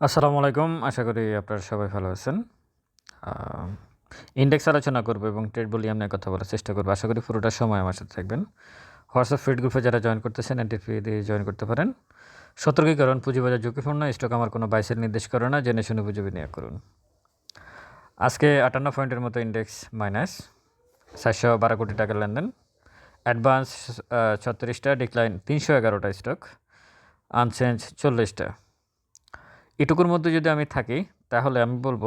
আসসালামু আলাইকুম। আশা করি আপনারা সবাই ভালো আছেন। ইন্ডেক্স আলোচনা করব এবং ট্রেড ভলিউম নিয়ে কথা বলার চেষ্টা করব। আশা করি পুরোটা সময় আমার সাথে থাকবেন। হোয়াটসঅ্যাপ ফিড গ্রুপে যারা জয়েন করতেছেন এনটি ফি দিয়ে জয়েন করতে পারেন। সতর্কীকরণ, পুঁজিবাজার ঝুঁকিপূর্ণ স্টক আমার কোনো বাইসের নির্দেশ করে না, জেনে শুনে বুঝে বিনিয়োগ করুন। আজকে আটান্ন পয়েন্টের মতো ইন্ডেক্স মাইনাস চারশো বারো কোটি টাকার লেনদেন। অ্যাডভান্স ছত্রিশটা ডিক্লাইন তিনশো এগারোটা স্টক আনচেঞ্জ চল্লিশটা। এটুকুর মধ্যে যদি আমি থাকি, তাহলে আমি বলব,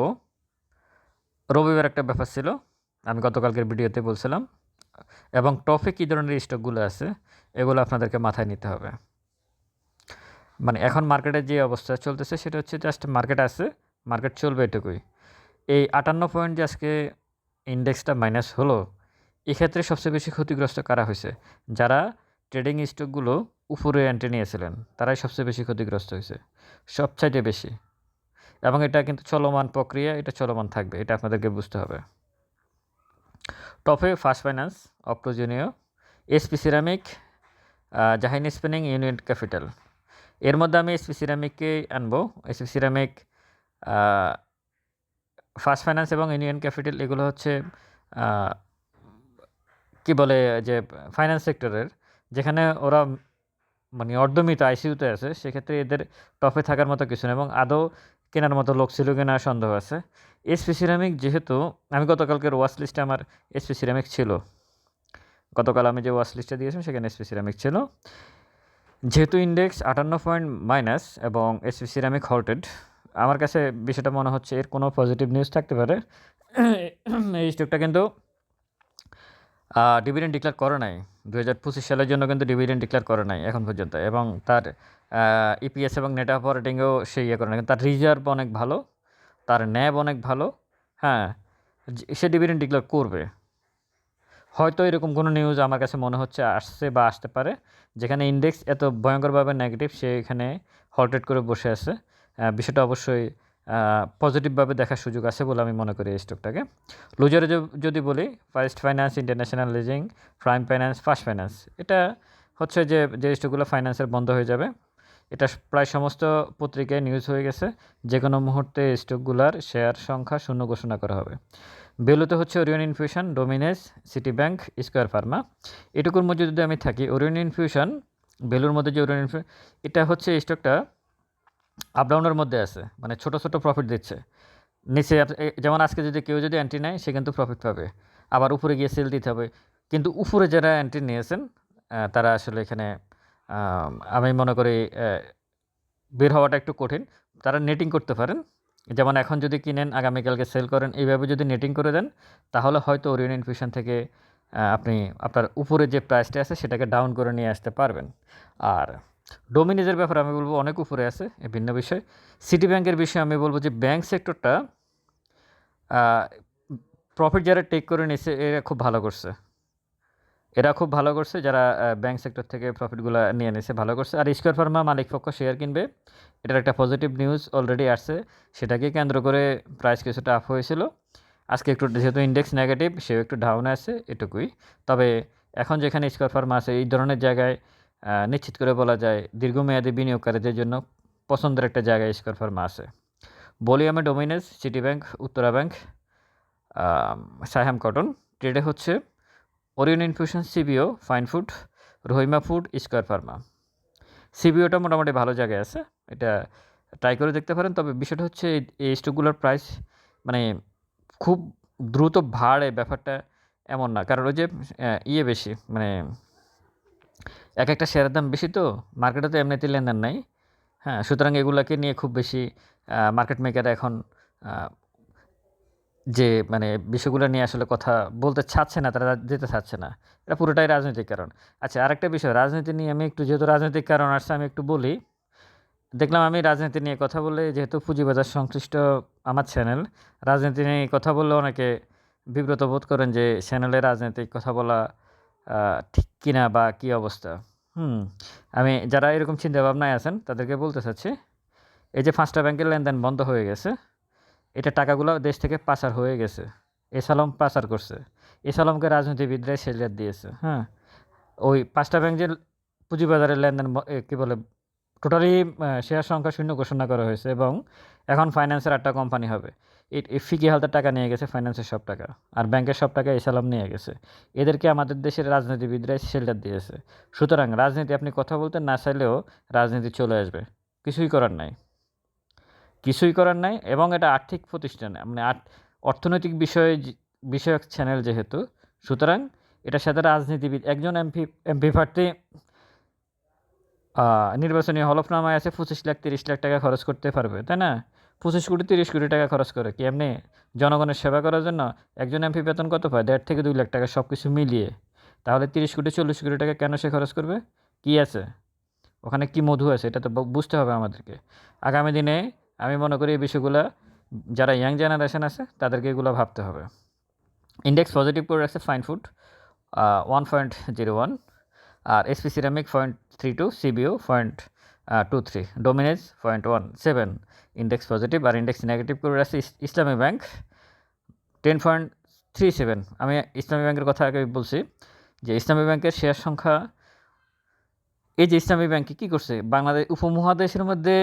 রবিবার একটা ব্যাপার ছিল, আমি গতকালকের ভিডিওতে বলছিলাম, এবং টপে কী ধরনের স্টকগুলো আছে, এগুলো আপনাদেরকে মাথায় নিতে হবে। মানে এখন মার্কেটের যে অবস্থা চলতেছে, সেটা হচ্ছে জাস্ট মার্কেট আছে মার্কেট চলবে এটুকুই। এই আটান্ন পয়েন্ট যে আজকে ইন্ডেক্সটা মাইনাস হলো, এক্ষেত্রে সবচেয়ে বেশি ক্ষতিগ্রস্ত কারা হয়েছে? যারা ট্রেডিং স্টকগুলো উপরে এন্ট্রি নিয়েছিলেন, তারাই সবচেয়ে বেশি ক্ষতিগ্রস্ত হয়েছে, সবচাইতে বেশি। এবং এটা কিন্তু চলমান প্রক্রিয়া, এটা চলমান থাকবে, এটা আপনাদেরকে বুঝতে হবে। টপে ফার্স্ট ফাইন্যান্স অপ্রয়োজনীয় এসপি সিরামিক জাহাইন স্পেনিং, ইউনিয়ন ক্যাপিটাল। এর মধ্যে আমি এসপি সিরামিককে আনব। এসপি সিরামিক ফার্স্ট ফাইন্যান্স এবং ইউনিয়ন ক্যাপিটাল এগুলো হচ্ছে কি বলে যে, ফাইন্যান্স সেক্টরের, যেখানে ওরা মানে অর্ধমিত আইসিউতে আছে, সেক্ষেত্রে এদের টপে থাকার মতো কিছু না এবং আদৌ কেনার মতো লোক ছিল কিনা সন্দেহ আছে। এসপি সিরামিক যেহেতু, আমি গতকালকের ওয়াশ লিস্টে আমার এসপি সিরামিক ছিল। গতকাল আমি যে ওয়াশ লিস্টে দিয়েছিলাম, সেখানে এসপি সিরামিক ছিল। যেহেতু ইন্ডেক্স আটান্ন পয়েন্ট মাইনাস এবং এসপি সিরামিক হল্টেড আমার কাছে বিষয়টা মনে হচ্ছে এর কোনো পজিটিভ নিউজ থাকতে পারে। এই স্টকটা কিন্তু ডিভিডেন্ড ডিক্লেয়ার করে নাই। দু হাজার পঁচিশ সালের জন্য কিন্তু ডিভিডেন্ড ডিক্লেয়ার করে নাই এখন পর্যন্ত। এবং তার ইপিএস এবং নেট অপারেটিংয়েও সে ইয়ে করে না তার রিজার্ভ অনেক ভালো, তার ন্যাব অনেক ভালো হ্যাঁ সে ডিভিডেন্ড ডিক্লেয়ার করবে। হয়তো এরকম কোনো নিউজ আমার কাছে মনে হচ্ছে আসছে বা আসতে পারে, যেখানে ইন্ডেক্স এত ভয়ঙ্করভাবে নেগেটিভ সে এখানে হলটেড করে বসে আছে। বিষয়টা অবশ্যই পজিটিভভাবে দেখার সুযোগ আছে বলে আমি মনে করি এই স্টকটাকে লুজারে যদি বলি first finance international leasing prime finance first finance এটা হচ্ছে যে যে স্টকগুলো ফাইন্যান্সের বন্ধ হয়ে যাবে। এটা প্রায় সমস্ত পত্রিকায় নিউজ হয়ে গেছে। যে কোনো মুহূর্তে স্টকগুলোর শেয়ার সংখ্যা শূন্য ঘোষণা করা হবে। বেলুতে হচ্ছে Orion infusion Dominage city bank square pharma এটুকুর মধ্যে যদি আমি থাকি ওরিয়ন ইনফিউশন বেলুর মধ্যে যে ওরিয়ন ইনফিউশন এটা হচ্ছে স্টকটা আপডাউনের মধ্যে আছে মানে ছোট ছোট প্রফিট দিচ্ছে। নিচে যেমন আজকে যদি কেউ যদি অ্যান্টি নেয়, সে কিন্তু প্রফিট পাবে। আবার উপরে গিয়ে সেল দিতে হবে। কিন্তু উপরে যারা অ্যান্টি নিয়েছেন তারা আসলে এখানে, আমি মনে করি বের হওয়াটা একটু কঠিন। তারা নেটিং করতে পারেন। যেমন এখন যদি কিনেন, আগামীকালকে সেল করেন, এইভাবে যদি নেটিং করে দেন, তাহলে হয়তো ওরিয়ন ইনফিউশন থেকে আপনি আপনার উপরে যে প্রাইসটা আছে, সেটাকে ডাউন করে নিয়ে আসতে পারবেন। আর ডোমিনেজের ব্যাপারে আমি বলব অনেক উপরে আছে ভিন্ন বিষয়। সিটি ব্যাংকের বিষয়ে আমি বলব যে ব্যাংক সেক্টরটা প্রফিট যারা টেক করে নিয়েছে এরা খুব ভালো করছে। এরা খুব ভালো করছে যারা ব্যাংক সেক্টর থেকে প্রফিটগুলো নিয়ে নিয়েছে ভালো করছে। আর স্কোয়ার ফার্মা মালিক পক্ষ শেয়ার কিনবে, এটার একটা পজিটিভ নিউজ অলরেডি আসছে। সেটাকে কেন্দ্র করে প্রাইস কিছুটা আপ হয়েছিল। আজকে একটু যেহেতু ইন্ডেক্স নেগেটিভ সেও একটু ডাউনে আছে, এটুকুই। তবে এখন যেখানে স্কোয়ার ফার্মা আছে, এই ধরনের জায়গায় নিশ্চিত করে বলা যায় দীর্ঘমেয়াদী বিনিয়োগকারীদের জন্য পছন্দের একটা জায়গায় স্কোয়ার ফার্মা আছে। আমি Dominage city bank, Uttara bank Saiham cotton. ট্রেডে হচ্ছে Orion infusion, CBO, fine food, Rahima food, square pharma. সিবিওটা মোটামুটি ভালো জায়গায় আছে, এটা ট্রাই করে দেখতে পারেন। তবে বিষয়টা হচ্ছে এই স্টকগুলোর প্রাইস মানে খুব দ্রুত ভাড়ে ব্যাপারটা এমন না। কারণ ওই যে ইয়ে বেশি মানে এক একটা শেয়ারের দাম বেশি তো? মার্কেটে তো এমনিতে লেনদেন নাই। হ্যাঁ সুতরাং এগুলোকে নিয়ে খুব বেশি মার্কেট মেকার এখন যে মানে বিষয়গুলো নিয়ে আসলে কথা বলতে চাচ্ছে না, তারা যেতে চাচ্ছে না। এটা পুরোটাই রাজনৈতিক কারণ। আচ্ছা আরেকটা বিষয়, রাজনীতি নিয়ে আমি একটু, যেহেতু রাজনৈতিক কারণ আসছে, আমি একটু বলি। দেখলাম আমি রাজনীতি নিয়ে কথা বলে, যেহেতু পুঁজিবাজার সংশ্লিষ্ট আমার চ্যানেল রাজনীতি নিয়ে কথা বললে অনেকে বিব্রত বোধ করেন যে চ্যানেলে রাজনৈতিক কথা বলা ঠিক কিনা বা কী অবস্থা? হুম, আমি যারা এরকম চিন্তাভাবনায় আছেন, তাদেরকে বলতে চাচ্ছি, এই যে পাঁচটা ব্যাংকের লেনদেন বন্ধ হয়ে গেছে, এটা টাকাগুলো দেশ থেকে পাচার হয়ে গেছে। এসালম পাচার করছে। এসালমকে রাজনীতিবিদরা সেলিয়ার দিয়েছে হ্যাঁ। ওই পাঁচটা ব্যাংক যে পুঁজিবাজারের লেনদেন কী বলে টোটালি শেয়ার সংখ্যা শূন্য ঘোষণা করা হয়েছে এবং এখন ফাইন্যান্সের একটা কোম্পানি হবে। ফিকি হালতার টাকা নিয়ে গেছে ফাইন্যান্সের সব টাকা। আর ব্যাংকের সব টাকা ইসালাম নিয়ে গেছে। এদেরকে আমাদের দেশের রাজনীতিবিদরাই শেল্টার দিয়েছে। সুতরাং রাজনীতি আপনি কথা বলতে না চাইলেও রাজনীতি চলে আসবে। কিছুই করার নাই। কিছুই করার নাই এবং এটা আর্থিক প্রতিষ্ঠান। মানে অর্থনৈতিক বিষয়ে বিষয়ক চ্যানেল যেহেতু, সুতরাং এটার সাথে রাজনীতিবিদ, একজন এমপি এমপি প্রার্থী নির্বাচনী হলফনামায় আছে, পঁচিশ লাখ, তিরিশ লাখ টাকা খরচ করতে পারবে, তাই না? পঁচিশ কোটি, তিরিশ কোটি টাকা খরচ করে, কি এমনি? জনগণের সেবা করার জন্য একজন এমপি বেতন কত পায়? দেড় থেকে দুই লাখ টাকা সব কিছু মিলিয়ে। তাহলে তিরিশ কোটি, চল্লিশ কোটি টাকা কেন সে খরচ করবে? কি আছে? ওখানে কি মধু আছে? এটা তো বুঝতে হবে আমাদেরকে। আগামী দিনে আমি মনে করি এই বিষয়গুলো যারা ইয়াং জেনারেশন আছে, তাদেরকে এগুলো ভাবতে হবে। ইন্ডেক্স পজিটিভ করে রাখছে fine food one point zero one আর SP ceramic point three two CBO point two three Dominage point one seven index positive আর ইন্ডেক্স নেগেটিভ করে রাখছে Islami bank. Ten point three seven আমি ইসলামী ব্যাংকের কথা আগে বলছি যে ইসলামী ব্যাংকের শেয়ার সংখ্যা, এই যে ইসলামী ব্যাংকে কী করছে? বাংলাদেশ উপমহাদেশের মধ্যে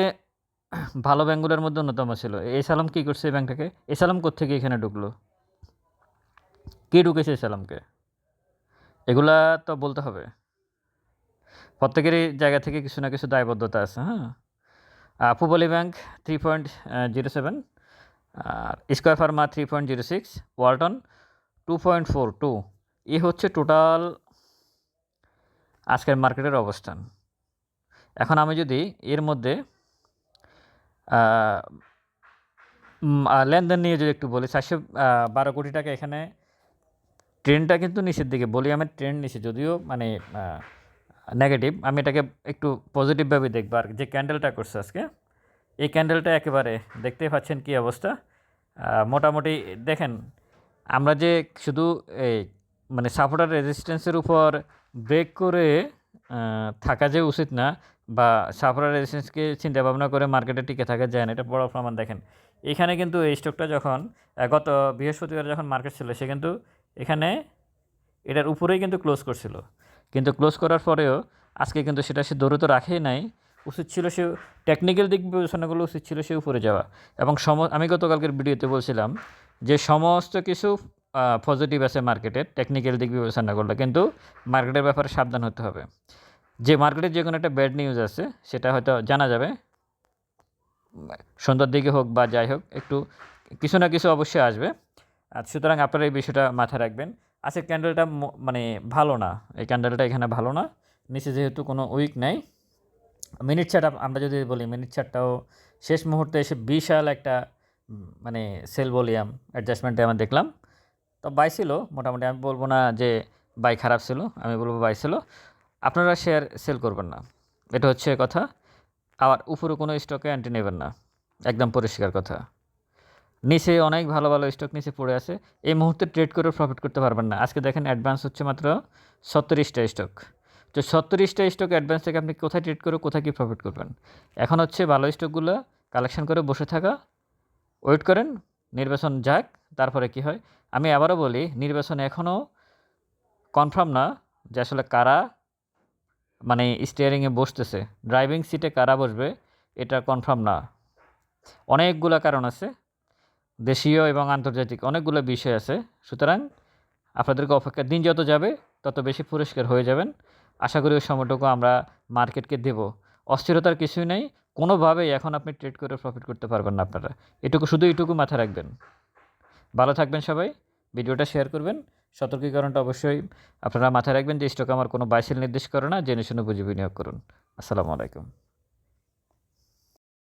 ভালো ব্যাংকগুলোর মধ্যে অন্যতম ছিল। এই সালাম কী করছে এই ব্যাংকটাকে? এই সালাম কোথেকে এখানে ঢুকলো? কে ঢুকেছে এই সালামকে? এগুলা তো বলতে হবে। প্রত্যেকেরই জায়গা থেকে কিছু না কিছু দায়বদ্ধতা আছে হ্যাঁ? Pubali bank three point zero seven square pharma three point zero six Walton two point four two এই হচ্ছে টোটাল আজকের মার্কেটের অবস্থান। এখন আমি যদি এর মধ্যে লেনদেন নিয়ে যদি একটু বলি, চারশো বারো কোটি টাকা এখানে ট্রেনটা কিন্তু নিচের দিকে, বলি আমি ট্রেন নিচে, যদিও মানে নেগেটিভ আমি এটাকে একটু পজিটিভভাবে দেখব আর যে ক্যান্ডেলটা করছে আজকে। এই ক্যান্ডেলটা একেবারে দেখতেই পাচ্ছেন কী অবস্থা। মোটামুটি দেখেন, আমরা যে শুধু এই মানে সাপোর্টার রেজিস্ট্যান্সের উপর ব্রেক করে থাকা যে উচিত না, বা সাপোর্টার রেজিস্ট্যান্সকে চিন্তা ভাবনা করে মার্কেটে টিকে থাকা যায় না, এটা বড় প্রমাণ দেখেন। এখানে কিন্তু এই স্টকটা যখন গত বৃহস্পতিবার যখন মার্কেট ছিল, সে কিন্তু এখানে এটার উপরেই কিন্তু ক্লোজ করছিল। কিন্তু ক্লোজ করার পরেও আজকে কিন্তু সেটা সে দৌড়ে তো রাখেই নাই। উচিত ছিল সে টেকনিক্যাল দিক বিবেচনাগুলো উচিত ছিল সে উপরে যাওয়া। এবং সম, আমি গতকালকের ভিডিওতে বলছিলাম যে সমস্ত কিছু পজিটিভ আছে মার্কেটের টেকনিক্যাল দিক বিবেচনা করলে কিন্তু মার্কেটের ব্যাপারে সাবধান হতে হবে। যে মার্কেটে যে কোনো একটা ব্যাড নিউজ আছে, সেটা হয়তো জানা যাবে। সন্ধ্যার দিকে হোক বা যাই হোক, একটু কিছু না কিছু অবশ্যই আসবে। আর সুতরাং আপনারা এই বিষয়টা মাথায় রাখবেন। আচ্ছা ক্যান্ডেলটা মানে ভালো না। এই ক্যান্ডেলটা এখানে ভালো না। নিচে যেহেতু কোনো উইক নাই। মিনিট চার্ট আমরা যদি বলি মিনিট চার্টটাও শেষ মুহূর্তে এসে বিশাল একটা মানে সেল ভলিউম অ্যাডজাস্টমেন্টে আমরা দেখলাম। তো বাই ছিল, মোটামুটি আমি বলব না যে বাই খারাপ ছিল, আমি বলব বাই ছিল। আপনারা শেয়ার সেল করবেন না। এটা হচ্ছে কথা। আবার উপরে কোনো স্টকে অ্যান্টি নেবেন না। একদম পরিষ্কার কথা। নিচে অনেক ভালো ভালো স্টক নিচে পড়ে আছে। এই মুহূর্তে ট্রেড করে প্রফিট করতে পারবেন না। আজকে দেখেন অ্যাডভান্স হচ্ছে মাত্র সত্তরিশটা স্টক তো সত্তরিশটা স্টক অ্যাডভান্স থেকে আপনি কোথায় ট্রেড করে কোথায় কী প্রফিট করবেন? এখন হচ্ছে ভালো স্টকগুলো কালেকশন করে বসে থাকা ওয়েট করেন, নির্বাচন যাক, তারপরে কি হয়? আমি আবারও বলি, নির্বাচন এখনও কনফার্ম না যে আসলে কারা মানে স্টিয়ারিংয়ে বসতেছে। ড্রাইভিং সিটে কারা বসবে, এটা কনফার্ম না। অনেকগুলো কারণ আছে। দেশীয় এবং আন্তর্জাতিক অনেকগুলো বিষয় আছে। সুতরাং আপনাদেরকে অপেক্ষা, দিন যত যাবে, তত বেশি পরিষ্কার হয়ে যাবেন। আশা করি ওই সময়টুকু আমরা মার্কেটকে দেব। অস্থিরতার কিছুই নেই, কোনোভাবেই এখন আপনি ট্রেড করে প্রফিট করতে পারবেন না আপনারা। এটুকু, শুধু এইটুকু মাথায় রাখবেন। ভালো থাকবেন সবাই, ভিডিওটা শেয়ার করবেন। সতর্কীকরণটা অবশ্যই আপনারা মাথায় রাখবেন যে স্টক আমার কোনো বাইসেল নির্দেশ করে না, জেনে শুনে বুঝে বিনিয়োগ করুন। আসসালামু আলাইকুম।